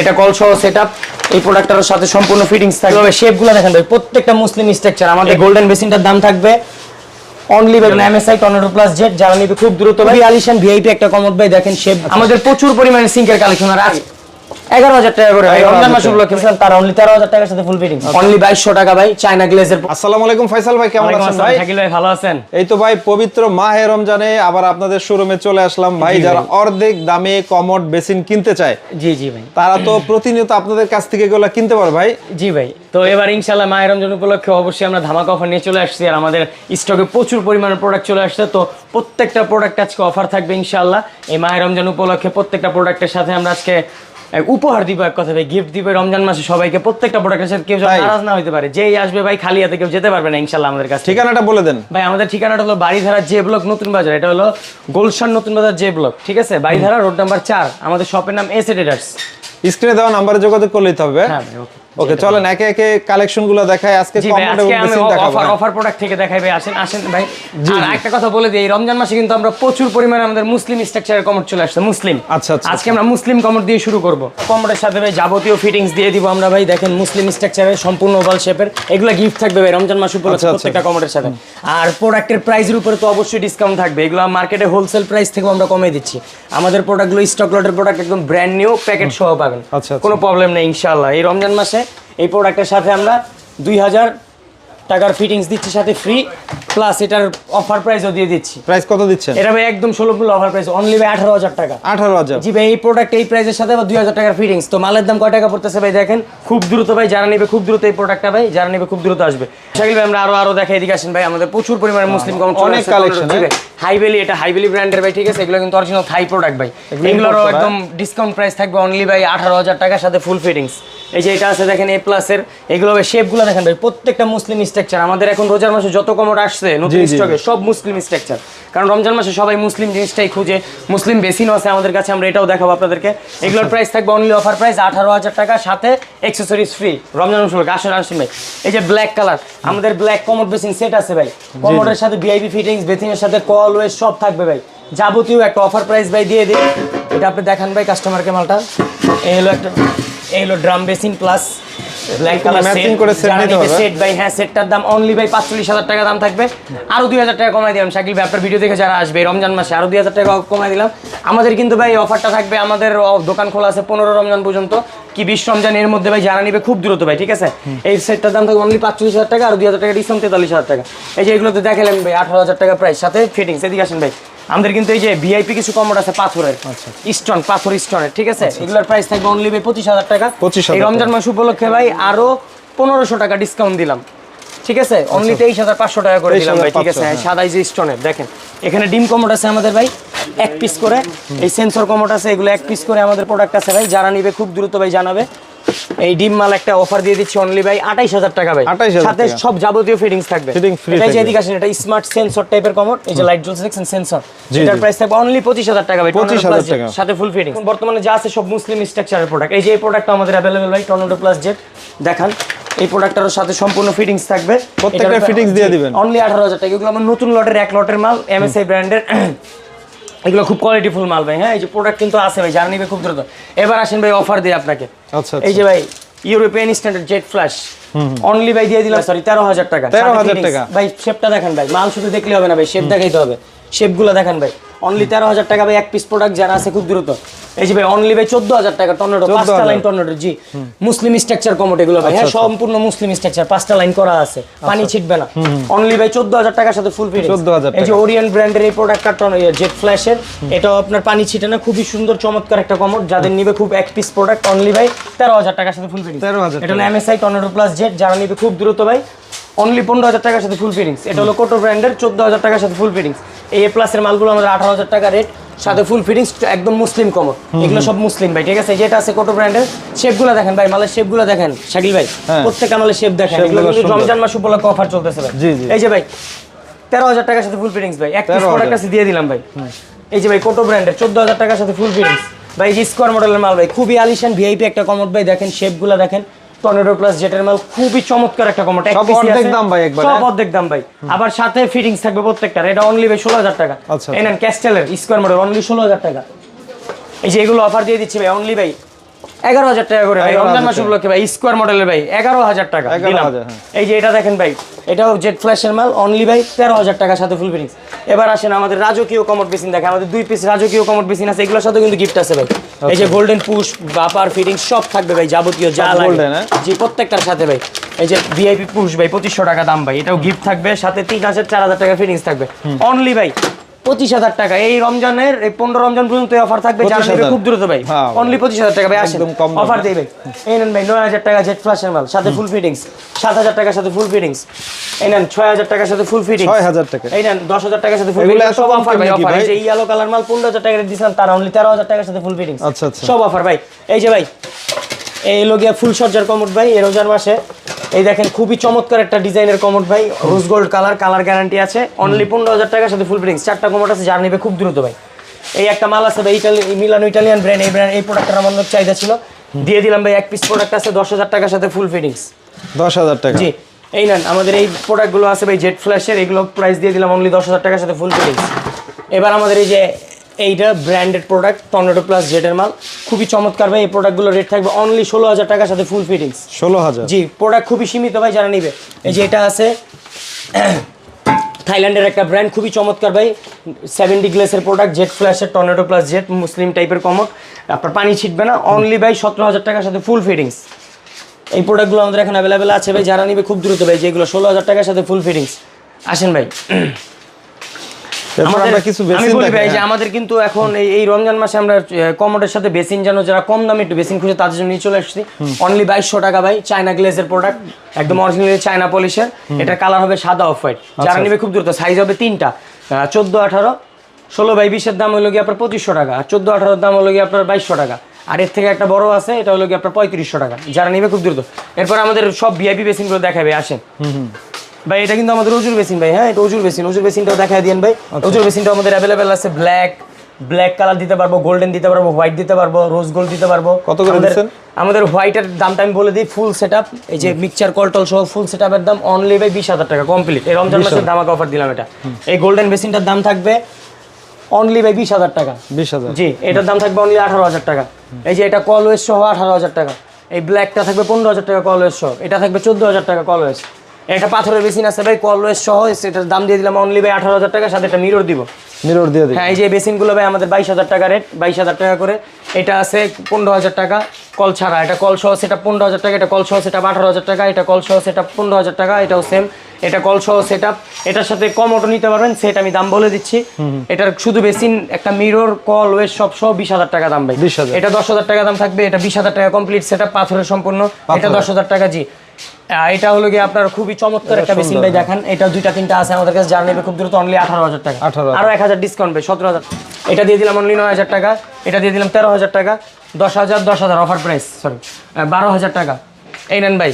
এটা কল সহ সেটআপ এই প্রোডাক্টটার সাথে সম্পূর্ণ ফিটিংস থাকবে। তবে শেপগুলো দেখেন ভাই প্রত্যেকটা মুসলিম স্ট্রাকচার আমাদের গোল্ডেন বেসিনটার দাম থাকবে only by MSI tornado plus Z যারা নিবে খুব দ্রুত ভাই। আলিশান ভিআইপি একটা কমোড ভাই দেখেন শেপ আমাদের প্রচুর পরিমাণে সিঙ্কের কালেকশন আর এগারো হাজার টাকা করে রমজান মাস উপলক্ষে বলছিলাম তার অনলি তেরো হাজার টাকার সাথে ফুল ফিটিং অনলি বাইশশো টাকা ভাই চায়না গ্লেজের আসসালামু আলাইকুম ফয়সাল ভাই কেমন আছেন ভাই? শাকিল ভাই ভালো আছেন? এই তো ভাই পবিত্র মাহে রমজানে আবার আপনাদের শোরুমে চলে আসলাম ভাই জি যারা ভাই। অর্ধেক দামে কমোড বেসিন কিনতে চায়। জি জি ভাই। তারা তো প্রতিনিয়ত আপনাদের কাছ থেকে এগুলো কিনতে পারে ভাই। জি ভাই। তো এবার ইনশাল্লাহ মায়ের রমজান উপলক্ষে অবশ্যই আমরা ধামাকা অফার নিয়ে চলে আসছি আর আমাদের স্টকে প্রচুর পরিমাণের প্রোডাক্ট চলে আসছে। তো প্রত্যেকটা প্রোডাক্ট আজকে অফার থাকবে ইনশাল্লাহ এই মায়ের রমজান উপলক্ষে প্রত্যেকটা প্রোডাক্টের সাথে আমরা আজকে উপহার দিব এক কথা ভাই গিফট দিব রমজান মাসে সবাইকে প্রত্যেকটা প্রোডাক্টের সাথে কেউ? নারাজ না হতে পারে। যেই আসবে ভাই খালি হাতে কেউ যেতে পারবে না ইনশাল্লাহ আমাদের কাছে ঠিকানাটা বলে দেন। ভাই আমাদের ঠিকানাটা হলো বাড়িধারা জে ব্লক নতুন বাজার। এটা হলো গোলশান নতুন বাজার জে ব্লক ঠিক আছে? বাড়িধারা রোড নাম্বার চার আমাদের শপের নাম এস এডিটার্স স্ক্রিনে দেওয়া নাম্বারে যোগাযোগ করলেই হবে। হ্যাঁ ভাই ওকে। ওকে চলেন একে একে কালেকশনগুলো দেখাই আজকে অফার হ্যাঁ। অফার প্রোডাক্ট থেকে দেখাই ভাই আসেন আসেন ভাই। আর একটা কথা বলে দিই এই রমজান মাসে কিন্তু আমরা প্রচুর পরিমাণে আমাদের মুসলিম স্ট্রাকচারের কমোড চলে আসছে মুসলিম। আচ্ছা, আচ্ছা, আজকে আমরা মুসলিম কমোড দিয়ে শুরু করব। কমোডের সাথে ভাই যাবতীয় ফিটিংস দিয়ে দিব আমরা ভাই দেখেন মুসলিম স্ট্রাকচারের সম্পূর্ণ ওভাল শেপের এগুলো গিফট থাকবে ভাই রমজান মাস উপলক্ষে আচ্ছা, আচ্ছা। প্রত্যেকটা কমোডের সাথে। আর প্রোডাক্টের প্রাইসের উপরে তো অবশ্যই ডিসকাউন্ট থাকবে এগুলো মার্কেটে হোলসেল প্রাইস থেকে আমরা কমিয়ে দিচ্ছি। আমাদের প্রোডাক্টগুলো স্টক লটের প্রোডাক্ট একদম ব্র্যান্ড নিউ প্যাকেট সহ পাবেন। আচ্ছা, আচ্ছা। কোনো প্রবলেম নেই ইনশাআল্লাহ। এই রমজান মাসে এই প্রোডাক্টের সাথে আমরা দুই হাজার টাকার ফিটিংস দিচ্ছি সাথে ফ্রি প্লাস এটার অফার প্রাইসও দিয়ে দিচ্ছি। প্রাইস কত দিচ্ছেন? এটা ভাই একদম সুলভ মূল্য অফার প্রাইস অনলি ভাই আঠারো হাজার টাকা। আঠারো হাজার। জি ভাই এই প্রোডাক্ট এই প্রাইসের সাথে দুই হাজার টাকার ফিটিংস তো মালের দাম কয় টাকা পড়তেছে ভাই দেখেন? খুব দ্রুত ভাই যারা নেবে খুব দ্রুত এই প্রোডাক্টটা ভাই যারা নেবে খুব দ্রুত আসবে। শাকিল ভাই আমরা আরও আরও দেখাই এদিকে আসেন ভাই আমাদের প্রচুর পরিমাণে মুসলিম কম অনেক হ্যাঁ? হাইভেলি এটা হাইভেলি ব্র্যান্ডের ভাই ঠিক আছে? এগুলো কিন্তু অরিজিনাল থাই প্রোডাক্ট ভাই। এগুলো এগুলোরও একদম ডিসকাউন্ট প্রাইস থাকবে অনলি ভাই আঠারো হাজার টাকার সাথে ফুল ফিটিংস এই যে এটা আছে দেখেন এ প্লাসের এগুলো শেপগুলো দেখেন ভাই প্রত্যেকটা মুসলিম স্ট্রাকচার আমাদের এখন রোজার মাসে যত কমর আসছে নতুন। স্টকে সব মুসলিম স্ট্রাকচার কারণ রমজান মাসে সবাই মুসলিম জিনিসটাই খুঁজে মুসলিম বেসিনও আছে আমাদের কাছে আমরা এটাও দেখাবো আপনাদেরকে। এগুলোর প্রাইস থাকবে অনলি অফার প্রাইস আঠারো হাজার টাকা সাথে অ্যাক্সেসরিজ ফ্রি রমজান উপলক্ষে আসেন আসেন ভাই। এই যে ব্ল্যাক কালার আমাদের ব্ল্যাক কমোড বেসিন সেট আছে ভাই। কমোডের সাথে ভিআইপি ফিটিংস বেসিনের সাথে কল ওয়েস সব থাকবে ভাই। যাবতীয় একটা অফার প্রাইস ভাই দিয়ে দিই। এটা আপনি দেখান ভাই কাস্টমারকে মালটা। এই হলো একটা এই হলো drum basin plus black colour matching করে set নিতে হবে। সেট ভাই হ্যাঁ সেটটার দাম অনলি ভাই পাঁচচল্লিশ হাজার টাকা দাম থাকবে। আরও দুই হাজার টাকা কমাই দিলাম। শাকিল ভাই আপনার ভিডিও দেখে যারা আসবে রমজান মাসে আরও দুই হাজার টাকা কমাই দিলাম। আমাদের কিন্তু ভাই অফারটা থাকবে আমাদের দোকান খোলা আছে পনেরো রমজান পর্যন্ত। কি বিশ রমজান এর মধ্যে ভাই যারা নিবে খুব দ্রুত ভাই ঠিক আছে? এই সেটটার দাম থাকবে অনলি পাঁচচল্লিশ হাজার টাকা আর দুই হাজার টাকা ডিসকাউন্ট তেতাল্লিশ হাজার টাকা। এই যে এগুলোতে দেখালেন ভাই আঠারো হাজার টাকা প্রাইস সাথে ফিটিং এদিকে আসেন ভাই। আমাদের কিন্তু এই যে ভিআইপি কিছু কমোড আছে পাথরের। স্টোন পাথর স্টোনের ঠিক আছে? এগুলোর প্রাইস থাকবে অনলি ভাই পঁচিশ হাজার টাকা। পঁচিশ এই রমজান মাস উপলক্ষে ভাই আরও পনেরোশো টাকা ডিসকাউন্ট দিলাম। ঠিক আছে? অনলি তেইশ হাজার পাঁচশো টাকা করে দিলাম ভাই ঠিক আছে? 23,500, হ্যাঁ, সাদা যে স্টোনের দেখেন। এখানে ডিম কমোড আছে আমাদের ভাই এক পিস করে। এই সেন্সর কমোড আছে এগুলো এক পিস করে আমাদের প্রোডাক্ট আছে ভাই। যারা নিবে খুব দ্রুত ভাই জানাবে। এই ডিম মাল একটা অফার দিয়ে দিচ্ছি অনলি ভাই আঠাইশ হাজার টাকা ভাই। সাথে সব যাবতীয় ফিটিংস থাকবে। যে এদিকে আসেন এটা স্মার্ট সেন্সর টাইপের কমোড এই যে লাইট জ্বলছে দেখছেন সেন্সর এটার প্রাইস থাকবে অনলি পঁচিশ হাজার টাকা ভাই 25,000 টর্নেডো প্লাস টাকা। সাথে ফুল ফিটিং বর্তমানে যা আছে সব মুসলিম স্ট্রাকচারের প্রোডাক্ট এই যে এই প্রোডাক্টটা আমাদের অ্যাভেলেবেল ভাই টর্নেডো প্লাস জেট দেখান। এই প্রোডাক্টটার সাথে সম্পূর্ণ ফিটিংস থাকবে। প্রত্যেকটা fittings দিয়ে দিবেন। অনলি আঠারো হাজার টাকা। এগুলো আমার নতুন লটের এক লটের মাল এমএসআই ব্র্যান্ডের এগুলো খুব কোয়ালিটিফুল মাল ভাই। হ্যাঁ এই যে প্রোডাক্ট কিন্তু আছে ভাই যারা নিবে খুব দ্রুত। এবার আসেন ভাই অফার দিই আপনাকে। আচ্ছা, এই যে ভাই European standard jet flush only ভাই দিয়ে দিলাম সরি তেরো হাজার টাকা। 13,000 সাথে fittings। টাকা। ভাই শেপটা দেখেন ভাই। মাল শুধু দেখলে হবে না ভাই শেপ দেখাইতে হবে। শেপগুলো দেখেন ভাই। অনলি তেরো হাজার টাকা ভাই এক পিস প্রোডাক্ট যারা আছে খুব দ্রুত। এই যে ভাই অনলি ভাই চোদ্দ হাজার টাকা টর্নেডো পাঁচটা line tornado G. Muslim structure commode এগুলো ভাই। হ্যাঁ আচ্ছা, সম্পূর্ণ মুসলিম স্ট্রাকচার পাঁচটা লাইন করা আছে। পানি ছিটবে না। অনলি ভাই চোদ্দ হাজার টাকার সাথে ফুল ফিটিং 14,000 এই যে ওরিয়েন্ট ব্র্যান্ডের এই প্রোডাক্টটা জেট ফ্ল্যাশের এটাও আপনার পানি ছিটে না খুবই সুন্দর চমৎকার একটা কমোড যাদের নিবে খুব এক পিস প্রোডাক্ট অনলি ভাই তেরো হাজার টাকার সাথে ফুল ফিটিং 13,000 এটা হলো এমএসআই টর্নেডো প্লাস জেট যারা নিবে খুব দ্রুত ভাই অনলি পনেরো হাজার টাকার সাথে ফুল ফিটিংস এটা হলো কোটো ব্র্যান্ডের চোদ্দ হাজার টাকার সাথে ফুল ফিটিংস এই এ প্লাসের মালগুলো আমাদের আঠারো হাজার টাকা রেট সাথে ফুল ফিটিংস একদম মুসলিম কমর এগুলো সব মুসলিম ভাই ঠিক আছে? যেটা আছে কোটো ব্র্যান্ডের শেপগুলো দেখেন ভাই মালের শেপগুলো দেখেন শাকিল ভাই। হ্যাঁ। প্রত্যেকটা মালের শেপ দেখেন এগুলো কিন্তু রমজান মাস উপলক্ষে অফার চলতেছে ভাই। জি, জি। এই যে ভাই তেরো হাজার টাকার সাথে ফুল ফিটিংস ভাই। এক পিস প্রোডাক্ট আছে দিয়ে দিলাম ভাই। এই যে ভাই কোটো ব্র্যান্ডের চোদ্দ হাজার টাকার সাথে ফুল ফিটিংস ভাই স্কোয়ার মডেলের মাল ভাই খুবই আলিশান ভিআইপি একটা কমোড ভাই দেখেন শেপগুলো দেখেন। টর্নেডো প্লাস জেটের মাল খুবই চমৎকার একটা কমোড সব অর্ধেক দাম ভাই একবার। সব অর্ধেক দাম ভাই। আবার সাথে ফিটিংস থাকবে প্রত্যেকটার এটা অনলি ভাই ষোলো হাজার টাকা। এই নেন ক্যাস্টেলের স্কোয়ার মডেল অনলি ষোলো হাজার টাকা। এই যে এগুলো অফার দিয়ে দিচ্ছি ভাই অনলি ভাই। এগারো হাজার টাকা করে ভাই 11,000 রমজান মাস উপলক্ষে ভাই স্কোয়ার মডেলের ভাই এগারো হাজার টাকা। হ্যাঁ। এই যে এটা দেখেন ভাই এটাও জেট ফ্ল্যাশের মাল অনলি ভাই তেরো হাজার টাকার সাথে ফুল ফিটিংস এবার আসেন আমাদের রাজকীয় কমোড বেসিন দেখে আমাদের দুই পিস রাজকীয় কমোড বেসিন আছে এগুলোর সাথে কিন্তু গিফট আছে ভাই। এই যে গোল্ডেন পুশ বাপার ফিটিং সব থাকবে ভাই যাবতীয় যা লাগে। হ্যাঁ? জি প্রত্যেকটার সাথে ভাই। এই যে ভিআইপি পুশ ভাই পঁচিশশো টাকা দাম ভাই এটাও গিফট থাকবে সাথে তিন হাজার চার হাজার টাকা ফিটিংস থাকবে। অনলি ভাই পঁচিশ হাজার টাকা। এই রমজানের এই পনেরো রমজান পর্যন্ত অফার থাকবে যারা নেবে খুব দ্রুত ভাই। হ্যাঁ। অনলি পঁচিশ হাজার টাকা ভাই আসেন। অফার দেবে এই নেন ভাই নয় হাজার টাকা জেট ফ্লাশের মাল সাথে ফুল ফিটিংস সাত হাজার টাকার সাথে ফুল ফিটিংস এই নেন ছয় হাজার টাকার সাথে ফুল ফিটিংস 6,000 টাকা। এই নেন দশ হাজার টাকার সাথে ফুল এত সব অফার ভাই অফার এই ভাই? যে ইয়েলো কালার মাল পনেরো হাজার টাকা দিয়েছিলাম তার অনলি তেরো হাজার টাকার সাথে ফুল ফিটিংস আচ্ছা, আচ্ছা। সব অফার ভাই। এই যে ভাই এই হলো গিয়া ফুল সজ্জার কমোড ভাই এই রোজার মাসে এই দেখেন খুবই চমৎকার একটা ডিজাইনের কমোড ভাই। Rose gold colour colour guarantee আছে। অনলি পনেরো হাজার টাকার সাথে ফুল ফিটিংস চারটা কমোড আছে যার নেবে খুব দ্রুত ভাই। এই একটা মাল আছে ভাই ইটালি মিলানো ইটালিয়ান ব্র্যান্ড এই ব্র্যান্ড এই প্রোডাক্টের আমার অনেক চাহিদা ছিল। দিয়ে দিলাম ভাই এক পিস প্রোডাক্ট আছে দশ হাজার টাকার সাথে ফুল ফিটিংস দশ হাজার টাকা। জি এই নেন আমাদের এই প্রোডাক্টগুলো আছে ভাই জেট ফ্ল্যাশের এগুলো প্রাইস দিয়ে দিলাম অনলি দশ হাজার টাকার সাথে ফুল ফিটিংস এবার আমাদের এই যে এইটা ব্র্যান্ডেড প্রোডাক্ট টর্নেডো প্লাস জেটের মাল। খুবই চমৎকার ভাই এই প্রোডাক্টগুলো রেট থাকবে অনলি ষোলো হাজার টাকার সাথে ফুল ফিটিংস ষোলো হাজার? জি প্রোডাক্ট খুবই সীমিত ভাই যারা নিবে। এই যে এটা আছে থাইল্যান্ডের একটা ব্র্যান্ড খুবই চমৎকার ভাই। সেভেন্টি গ্লেসের প্রোডাক্ট জেট ফ্ল্যাশের টর্নেডো প্লাস জেট মুসলিম টাইপের কমক। আপনার পানি ছিটবে না অনলি ভাই সতেরো হাজার টাকার সাথে ফুল ফিটিংস এই প্রোডাক্টগুলো আমাদের এখন অ্যাভেলেবেল আছে ভাই যারা নিবে খুব দ্রুত ভাই যেগুলো ষোলো হাজার টাকার সাথে ফুল ফিটিংস আসেন ভাই। আমাদের আমরা কিছু আমি বেসিন বলি ভাই যে দেখাই আমাদের কিন্তু এখন এই রমজান মাসে আমরা কমোডের সাথে বেসিন যেন যারা কম দামে একটু বেসিন খুঁজে তাদের জন্য নিয়ে চলে আসছি। অনলি বাইশশো টাকা ভাই চায়না গ্লেজের প্রোডাক্ট একদম অরিজিনালি চায়না পলিশের এটার কালার হবে সাদা অফ হোয়াইট আচ্ছা। যারা নিবে খুব দ্রুত সাইজ হবে তিনটা। চোদ্দ আঠারো ষোলো বাই বিশের দাম হলো গিয়ে আপনার পঁচিশশো টাকা। আর চোদ্দ আঠারোর দাম হলো গিয়ে আপনার বাইশশো টাকা। আর এর থেকে একটা বড় আছে এটা হলো গিয়ে আপনার পঁয়ত্রিশশো টাকা। যারা নিবে খুব দ্রুত। এরপর আমাদের সব ভিআইপি বেসিনগুলো দেখাবে আসেন। ভাই এটা কিন্তু আমাদের অজুর বেসিন ভাই হ্যাঁ? এটা অজুর বেসিন। অজুর বেসিনটাও দেখায় দিন ভাই। আচ্ছা। অজুর বেসিনটা আমাদের অ্যাভেলেবেল আছে। ব্ল্যাক ব্ল্যাক কালার দিতে পারব গোল্ডেন দিতে পারব হোয়াইট দিতে পারব রোজ গোল্ড দিতে পারব। কত করে আমাদের- দিচ্ছেন? আমাদের হোয়াইটের দামটা আমি বলে দিই ফুল সেট এই যে মিক্সচার কলটল সহ ফুল সেট দাম অনলি ভাই বিশ হাজার টাকা কমপ্লিট এই রমজান মাসের দামাকে অফার দিলাম এটা। এই গোল্ডেন বেসিনটার দাম থাকবে অনলি ভাই বিশ হাজার টাকা। বিশ হাজার। জি এটার দাম থাকবে অনলি আঠারো হাজার টাকা। এই যে এটা কলওয়েস সহ আঠারো হাজার টাকা। এই ব্ল্যাকটা থাকবে পনেরো হাজার টাকা কলওয়েস সহ। এটা থাকবে চোদ্দ হাজার টাকা কলওয়েস এটা পাথরের বেসিন আছে ভাই কলওয়েস সহ এটার দাম দিয়ে দিলাম অনলি ভাই আঠারো হাজার টাকা সাথে একটা মিরর দিব। মিরর দিয়ে দিই হ্যাঁ এই যে বেসিনগুলো ভাই আমাদের বাইশ হাজার টাকা রেট বাইশ হাজার টাকা করে। এটা আছে পনেরো হাজার টাকা কল ছাড়া। এটা কল সহ সেটা পনেরো হাজার টাকা এটা কল সহ সেটা আঠারো হাজার টাকা এটা কল সহ সেটা পনেরো হাজার টাকা এটাও সেম এটা কল সহ সেট এটার সাথে কম অটো নিতে পারবেন সেটা আমি দাম বলে দিচ্ছি। এটার শুধু বেসিন একটা মিরর কল ওয়েস সব সহ বিশ হাজার টাকা দাম ভাই। 20,000 এটা দশ হাজার টাকা দাম থাকবে এটা বিশ হাজার টাকা কমপ্লিট সেটা পাথরের সম্পূর্ণ। এটা দশ হাজার টাকা জি। এটা হলো গিয়ে আপনার খুবই চমৎকার একটা মেশিন ভাই দেখেন এটা দুইটা তিনটা আছে আমাদের কাছে যারা নেবে খুব দ্রুত অনলি আঠারো হাজার টাকা। 18,000 আরও এক হাজার ডিসকাউন্ট ভাই সতেরো হাজার। এটা দিয়ে দিলাম অনলি নয় হাজার টাকা এটা দিয়ে দিলাম তেরো হাজার টাকা দশ হাজার দশ হাজার অফার প্রাইস সরি বারো হাজার টাকা। এই নেন ভাই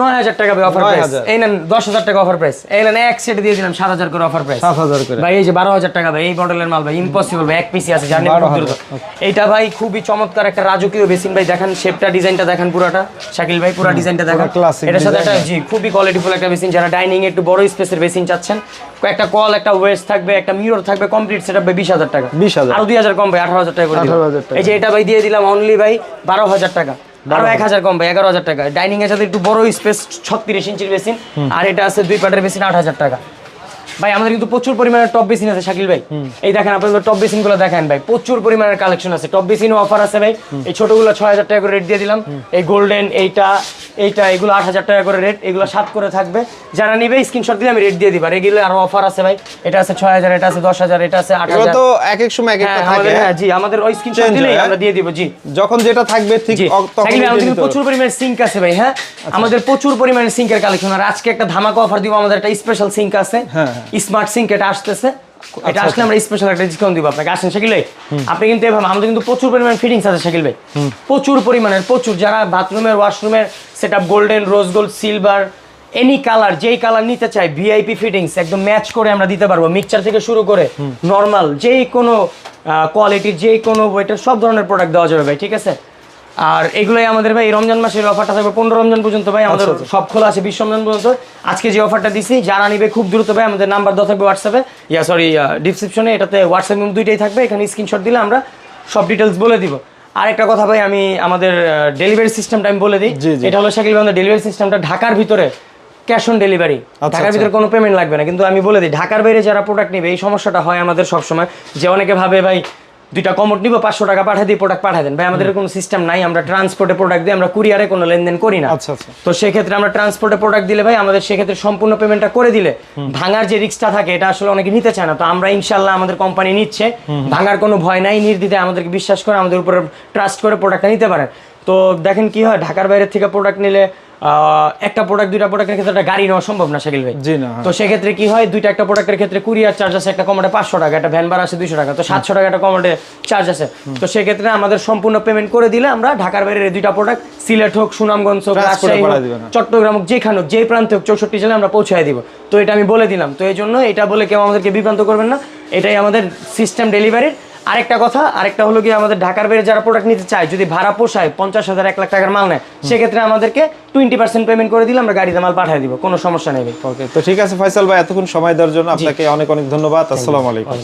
নয় হাজার টাকা অফার প্রাইস এই নেন দশ হাজার টাকা অফার প্রাইস এই নেন এক সেট দিয়ে দিলাম সাত হাজার করে অফার প্রাইস সাত হাজার করে। ভাই এই যে বারো হাজার টাকা ভাই এই মডেলের মাল ভাই ইম্পসিবল ভাই এক পিসি আছে জানেন 12,000 এইটা ভাই খুবই চমৎকার একটা রাজকীয় বেসিন ভাই দেখেন শেপটা ডিজাইনটা দেখেন পুরাটা। শাকিল ভাই পুরা ডিজাইনটা দেখেন। এটার সাথে একটা জি খুবই কোয়ালিটিফুল একটা বেসিন যারা ডাইনিং একটু বড় স্পেসের বেসিন চাচ্ছেন একটা কল একটা ওয়েস্ট থাকবে একটা মিরর থাকবে কমপ্লিট সেটা বিশ হাজার টাকা। 20,000 আরও দুই হাজার কম ভাই আঠারো হাজার টাকা করে দিলাম। 18,000 টাকা। এই যে এটা ভাই দিয়ে দিলাম অনলি ভাই বারো হাজার টাকা। আরও এক হাজার কম ভাই এগারো হাজার টাকা। ডাইনিং এর সাথে একটু বড় স্পেস ছত্রিশ ইঞ্চির বেসিন। আর এটা আছে দুই পাটের বেসিন আট হাজার টাকা। ভাই আমাদের কিন্তু প্রচুর পরিমাণে টপ বেসিন আছে শাকিল ভাই। এই দেখেন আপনাদের টপ বেসিনগুলো দেখেন ভাই। প্রচুর পরিমাণের কালেকশন আছে। টপ বেসিনও অফার আছে ভাই। এই ছোটগুলো ছয় হাজার টাকা করে রেট দিয়ে দিলাম। এই গোল্ডেন এইটা এইটা এগুলো আট হাজার টাকা করে রেট এগুলো সাত করে থাকবে। যারা নিবে স্ক্রিনশট দিলে আমি রেট দিয়ে দিব। আর এগুলো আরও অফার আছে ভাই। এটা আছে ছয় হাজার এটা আছে দশ হাজার এটা আছে আট হাজার। তো এক এক সময় এক হ্যাঁ একটা থাকে হ্যাঁ জি আমাদের ওই স্ক্রিনশট দিলেই আমরা দিয়ে দিব জি। যখন যেটা থাকবে ঠিক তখন আমাদের কিন্তু প্রচুর পরিমাণে সিঙ্ক আছে ভাই হ্যাঁ? আমাদের প্রচুর পরিমাণে সিঙ্কের কালেকশন আর আজকে একটা ধামাকা অফার দিব আমাদের একটা স্পেশাল সিঙ্ক আছে। হ্যাঁ। স্মার্ট সিঙ্ক এটা আসতেছে। এটা আসলে আমরা স্পেশাল একটা ডিসকাউন্ট দিব আপনাকে। আসেন শাকিল ভাই। আপনি কিন্তু এভাবে আমাদের কিন্তু প্রচুর পরিমাণ ফিটিংস আছে শাকিল ভাই। প্রচুর পরিমাণের প্রচুর। যারা বাথরুমের ওয়াশরুমের set up golden rose gold silver any colour যেই কালার নিতে চাই ভিআইপি ফিটিংস একদম ম্যাচ করে আমরা দিতে পারব। মিক্সচার থেকে শুরু করে নর্মাল যেই কোনো কোয়ালিটির যেই কোনো ওয়েটের সব ধরনের প্রোডাক্ট দেওয়া যাবে ভাই ঠিক আছে? আর এগুলোই আমাদের ভাই রমজান মাসের অফারটা থাকবে পনেরো রমজান পর্যন্ত ভাই আমাদের সব খোলা আছে বিশ রমজান পর্যন্ত। আজকে যে অফারটা দিছি যারা নিবে খুব দ্রুত ভাই আমাদের নাম্বার দেওয়া থাকবে হোয়াটসঅ্যাপে ইয়া সরি ডিসক্রিপশনে এটাতে হোয়াটসঅ্যাপ দুইটাই থাকবে এখানে স্ক্রিনশট দিলে আমরা সব ডিটেলস বলে দিব। আর একটা কথা ভাই আমি আমাদের ডেলিভারি সিস্টেমটা আমি বলে দিই। এটা হলো শাকিল আমাদের ডেলিভারি সিস্টেমটা ঢাকার ভিতরে ক্যাশ অন ডেলিভারি ঢাকার ভিতরে কোনো পেমেন্ট লাগবে না। কিন্তু আমি বলে দিই ঢাকার বাইরে যারা প্রোডাক্ট নেবে এই সমস্যাটা হয় আমাদের সবসময়। যে অনেকে ভাবে ভাই দুইটা কমোড নিবো পাঁচশো টাকা পাঠিয়ে দিই প্রোডাক্ট পাঠিয়ে দেন। ভাই আমাদের কোনো সিস্টেম নাই আমরা ট্রান্সপোর্টে প্রোডাক্ট দিই আমরা কুরিয়ারে কোনো লেনদেন করি না। আচ্ছা আচ্ছা। তো সেক্ষেত্রে আমরা ট্রান্সপোর্টে প্রোডাক্ট দিলে ভাই আমাদের সেক্ষেত্রে সম্পূর্ণ পেমেন্টটা করে দিলে ভাঙার যে রিস্কটা থাকে এটা আসলে অনেকে নিতে চায় না। তো আমরা ইনশাল্লাহ আমাদের কোম্পানি নিচ্ছে। ভাঙার কোনো ভয় নাই নির্দ্বিধায় আমাদেরকে বিশ্বাস করে আমাদের উপরে ট্রাস্ট করে প্রোডাক্টটা নিতে পারেন। তো দেখেন কি হয় ঢাকার বাইরে থেকে প্রোডাক্ট নিলে একটা প্রোডাক্ট দুইটা প্রোডাক্টের ক্ষেত্রে একটা গাড়ি নেওয়া সম্ভব না শাকিল ভাই জি না হ্যাঁ। তো সেক্ষেত্রে কি হয় দুইটা একটা প্রোডাক্টের ক্ষেত্রে কুরিয়ার চার্জ আছে একটা কমোডে পাঁচশো টাকা একটা ভ্যান ভাড়া আছে দুইশো টাকা তো সাতশো টাকা একটা কমোডে চার্জ আছে তো সেক্ষেত্রে আমাদের সম্পূর্ণ পেমেন্ট করে দিলে আমরা ঢাকার বাইরের এই দুইটা প্রোডাক্ট সিলেট হোক সুনামগঞ্জ হোক রাজশাহী হ্যাঁ। চট্টগ্রাম হোক যেখানে হোক যেই প্রান্তে হোক চৌষট্টি জেলায় আমরা পৌঁছায় দিব তো এটা আমি বলে দিলাম তো এই জন্য এটা বলে কেউ আমাদেরকে বিভ্রান্ত করবেন না এটাই আমাদের সিস্টেম ডেলিভারির আরেকটা কথা আরেকটা হলো গিয়ে আমাদের ঢাকার বাইরে যারা প্রোডাক্ট নিতে চায় যদি ভাড়া পোষায় পঞ্চাশ হাজার এক লাখ টাকার মাল নেয় সেক্ষেত্রে আমাদেরকে টোয়েন্টি পার্সেন্ট পেমেন্ট করে দিলে আমরা গাড়িতে মাল পাঠিয়ে দিব কোনো সমস্যা নেই ওকে তো ঠিক আছে ফয়সাল ভাই এতক্ষণ সময় দেওয়ার জন্য আপনাকে অনেক অনেক ধন্যবাদ আসসালামু আলাইকুম।